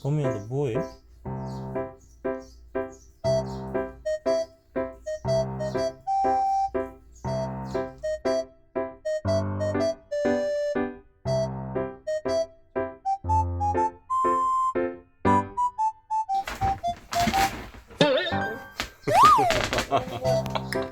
범이야 너 뭐해?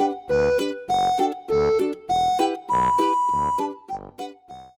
Bye.